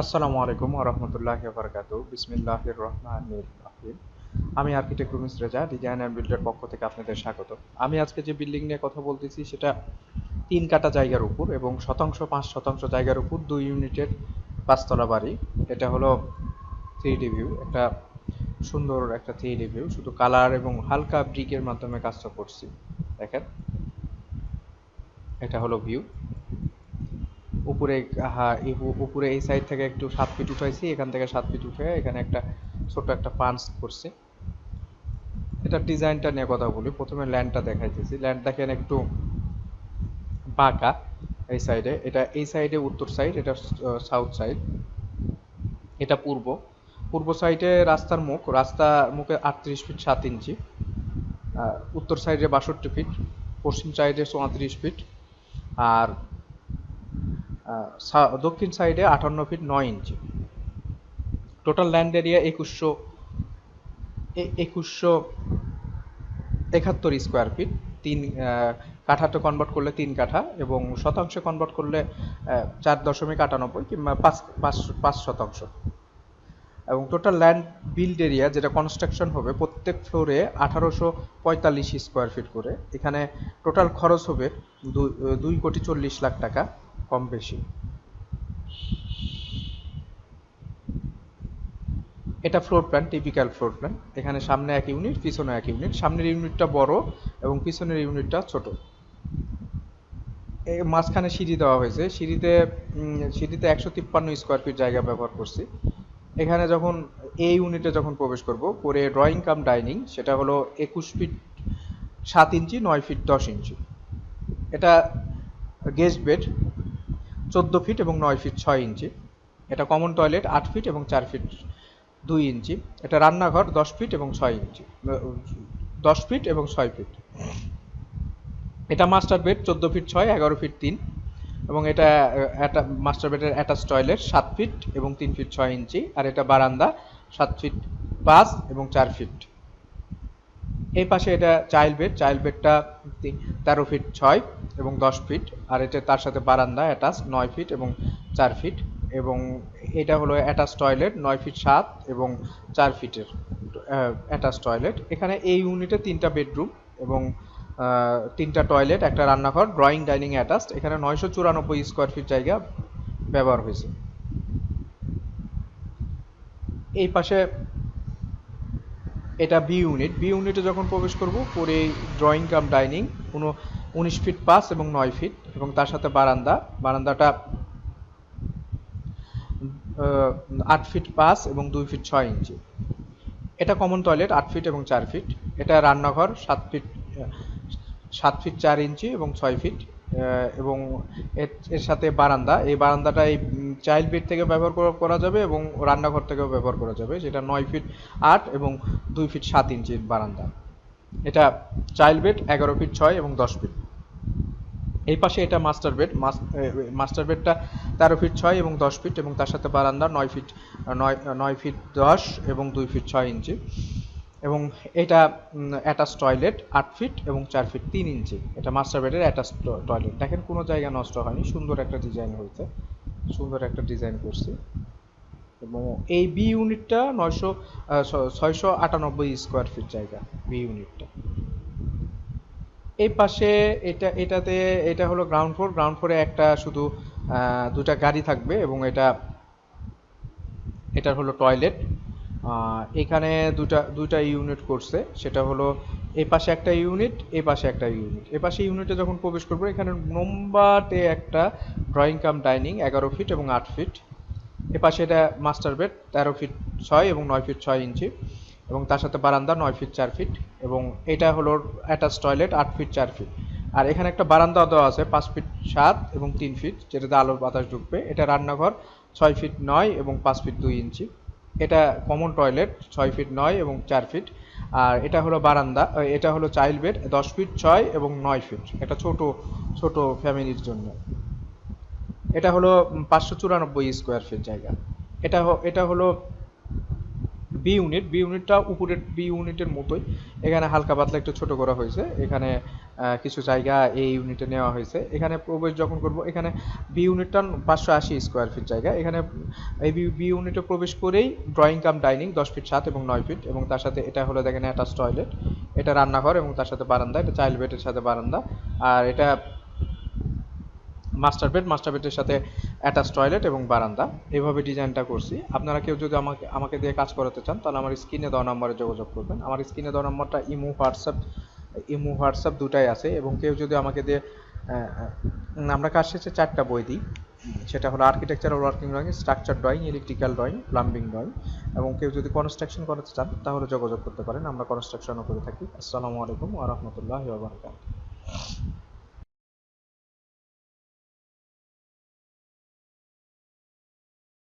আসসালামু আলাইকুম রহমতুল্লাহ বরকাত বিসমিল্লাহির রহমানির রহিম। আমি architect Rumis Reza design and বিল্ডের পক্ষ থেকে আপনাদের স্বাগত। আমি আজকে যে বিল্ডিং নিয়ে কথা বলতেছি, সেটা তিন কাটা জায়গার উপর এবং শতাংশ, পাঁচ শতাংশ জায়গার উপর দুই ইউনিটের পাঁচতলা বাড়ি। এটা হলো থ্রি ডি ভিউ, একটা সুন্দর একটা থ্রি ডি ভিউ। শুধু কালার এবং হালকা ব্রিকের মাধ্যমে কাজটা করছি। দেখেন, এটা হলো ভিউ। উপরে হ্যাঁ উপরে এই সাইড থেকে একটু সাত ফিট উঠাইছি, এখান থেকে সাত ফিট উঠে এখানে একটা ছোট একটা পাঞ্চ করছি। এটা ডিজাইনটা নিয়ে কথা বলি। প্রথমে ল্যান্ডটা দেখাইতেছি। ল্যান্ড দেখেন একটু বাঁকা এই সাইডে এটা এই সাইডে উত্তর সাইড এটা সাউথ সাইড এটা পূর্ব। পূর্ব সাইডে রাস্তার মুখ। রাস্তা মুখে আটত্রিশ ফিট সাত ইঞ্চি উত্তর সাইডে বাষট্টি ফিট পশ্চিম সাইডে চৌত্রিশ ফিট আর দক্ষিণ সাইডে আটান্ন ফিট নয় ইঞ্চি। টোটাল ল্যান্ড এরিয়া একুশশো একুশশো একাত্তর স্কোয়ার ফিট তিন কাঠাতে কনভার্ট করলে তিন কাঠা এবং শতাংশে কনভার্ট করলে চার দশমিক আটানব্বই কিংবা পাঁচ পাঁচ পাঁচ শতাংশ। এবং টোটাল ল্যান্ড বিল্ড এরিয়া যেটা কনস্ট্রাকশন হবে প্রত্যেক ফ্লোরে আঠারোশো পঁয়তাল্লিশ স্কোয়ার ফিট করে। এখানে টোটাল খরচ হবে দুই- কোটি চল্লিশ লাখ টাকা। কম বেশি। এটা floor plan typical floor plan এখানে সামনে এক ইউনিট পিছনে এক ইউনিট সামনের ইউনিটটা বড় এবং পিছনের ইউনিটটা ছোট। মাঝখানে সিঁড়ি দেওয়া হয়েছে। সিঁড়িতে সিঁড়িতে একশো তিপ্পান্ন স্কোয়ার ফিট জায়গা ব্যবহার করছি। এখানে যখন, এই ইউনিটে যখন প্রবেশ করব, করে ড্রয়িং কাম ডাইনিং সেটা হলো একুশ ফিট সাত ইঞ্চি, নয় ফিট দশ ইঞ্চি। এটা গেস্ট বেড চোদ্দ ফিট এবং নয় ফিট ছয় ইঞ্চি। এটা কমন টয়লেট আট ফিট এবং চার ফিট দুই ইঞ্চি। এটা রান্নাঘর দশ ফিট এবং ছয় ইঞ্চি। দশ ফিট এবং ছয় ফিট। এটা মাস্টার বেড চোদ্দ ফিট ছয়, এগারো ফিট তিন। এবং এটা একটা মাস্টার বেডের অ্যাটাচ টয়লেট সাত ফিট এবং তিন ফিট ছয় ইঞ্চি। আর এটা বারান্দা সাত ফিট পাঁচ এবং চার ফিট। এই পাশে এটা চাইল্ড বেড চাইল্ড বেডটা তেরো ফিট ছয় এবং দশ ফিট। আর এটা তার সাথে বারান্দা অ্যাটাচ নয় ফিট এবং চার ফিট এবং এটা হলো অ্যাটাচ টয়লেট নয় ফিট সাত এবং চার ফিটের অ্যাটাচ টয়লেট এখানে এই ইউনিটে তিনটা বেডরুম এবং তিনটা টয়লেট একটা রান্নাঘর ড্রয়িং ডাইনিং অ্যাটাচড এখানে নয়শো চুরানব্বই স্কোয়ার ফিট জায়গা ব্যবহার হয়েছে। এই পাশে এটা বি ইউনিট বি ইউনিটে যখন প্রবেশ করব, পরে ড্রয়িং কাম ডাইনিং কোনো উনিশ ফিট পাঁচ এবং নয় ফিট এবং তার সাথে বারান্দা। বারান্দাটা আট ফিট পাঁচ এবং দুই ফিট ছয় ইঞ্চি। এটা কমন টয়লেট আট ফিট এবং চার ফিট। এটা রান্নাঘর, সাত ফিট সাত ফিট চার ইঞ্চি এবং ছয় ফিট এবং এর- সাথে বারান্দা। এই বারান্দাটা এই চাইল্ড বেড থেকে ব্যবহার করা যাবে এবং রান্নাঘর থেকেও ব্যবহার করা যাবে। যেটা নয় ফিট আট এবং দুই ফিট সাত ইঞ্চির বারান্দা। এটা চাইল্ড বেড এগারো ফিট ছয় এবং দশ ফিট। এই পাশে এটা মাস্টার বেড মাস্টার বেডটা তেরো ফিট ছয় এবং দশ ফিট এবং তার সাথে বারান্দা নয় ফিট, নয় নয় ফিট দশ এবং দুই ফিট ছয় ইঞ্চি। এবং এটা অ্যাটাচ টয়লেট আট ফিট এবং চার ফিট তিন ইঞ্চি। এটা মাস্টার বেডের অ্যাটাচ টয়লেট দেখেন কোনো জায়গা নষ্ট হয়নি, সুন্দর একটা ডিজাইন হয়েছে। সুন্দর একটা ডিজাইন করছি। এবং এই বি ইউনিটটা নয়শো ছয়শো আটানব্বই স্কোয়ার ফিট জায়গা বি ইউনিটটা এই পাশে এটা, এটাতে, এটা হলো গ্রাউন্ড ফ্লোর গ্রাউন্ড ফ্লোরে একটা শুধু দুটা গাড়ি থাকবে এবং এটা এটা হলো টয়লেট এখানে দুটা দুটা ইউনিট করছে, সেটা হলো এই পাশে একটা ইউনিট এই পাশে একটা ইউনিট এ পাশে ইউনিটে যখন প্রবেশ করব, এখানে নম্বাটে একটা ড্রয়িং কাম ডাইনিং এগারো ফিট এবং আট ফিট এ পাশে এটা মাস্টার বেড তেরো ফিট ছয় এবং নয় ফিট ছয় ইঞ্চি এবং তার সাথে বারান্দা নয় ফিট চার ফিট এবং এটা হলো অ্যাটাচ টয়লেট আট ফিট চার ফিট আর এখানে একটা বারান্দা দেওয়া আছে, পাঁচ ফিট সাত এবং তিন ফিট যেটাতে আলোর বাতাস ঢুকবে। এটা রান্নাঘর, ছয় ফিট নয় এবং পাঁচ ফিট দুই ইঞ্চি। এটা কমন টয়লেট ছয় ফিট নয় এবং চার ফিট আর এটা হলো বারান্দা, এটা হলো চাইল্ড বেড দশ ফিট ছয় এবং নয় ফিট এটা ছোট ছোট ফ্যামিলির জন্য। এটা হলো পাঁচশো চুরানব্বই স্কোয়ার ফিট জায়গা। এটা এটা হলো বি ইউনিট বি ইউনিটটা উপরের বি ইউনিটের মতোই। এখানে হালকা পাতলা একটু ছোট করা হয়েছে। এখানে কিছু জায়গা এই ইউনিটে নেওয়া হয়েছে। এখানে প্রবেশ যখন করব, এখানে বি ইউনিটটা পাঁচশো আশি স্কোয়ার ফিট জায়গা। এখানে, এই বি ইউনিটে প্রবেশ করেই ড্রয়িং কাম ডাইনিং দশ ফিট সাত এবং নয় ফিট এবং তার সাথে এটা হলো দেখেন অ্যাটাচ টয়লেট এটা রান্নাঘর এবং তার সাথে বারান্দা, এটা চাইল্ড বেডের সাথে বারান্দা। আর এটা মাস্টার বেড, মাস্টার বেডের সাথে অ্যাটাচ টয়লেট এবং বারান্দা। এইভাবে ডিজাইনটা করছি। আপনারা কেউ যদি আমাকে আমাকে দিয়ে কাজ করাতে চান, তাহলে আমার স্ক্রিনে দেওয়া নম্বরে যোগাযোগ করবেন। আমার স্ক্রিনে দেওয়া নম্বরটা ইমো, হোয়াটসঅ্যাপ ইমো, হোয়াটসঅ্যাপ দুটাই আছে এবং কেউ যদি আমাকে দিয়ে আমরা কাজ শেষে চারটা বই দিই। সেটা হলো architectural working drawing structure drawing electrical drawing plumbing drawing এবং কেউ যদি কনস্ট্রাকশন করাতে চান, তাহলে যোগাযোগ করতে পারেন। আমরা কনস্ট্রাকশনও করে থাকি। আসসালামু আলাইকুম ওয়া বারাকাতুহু।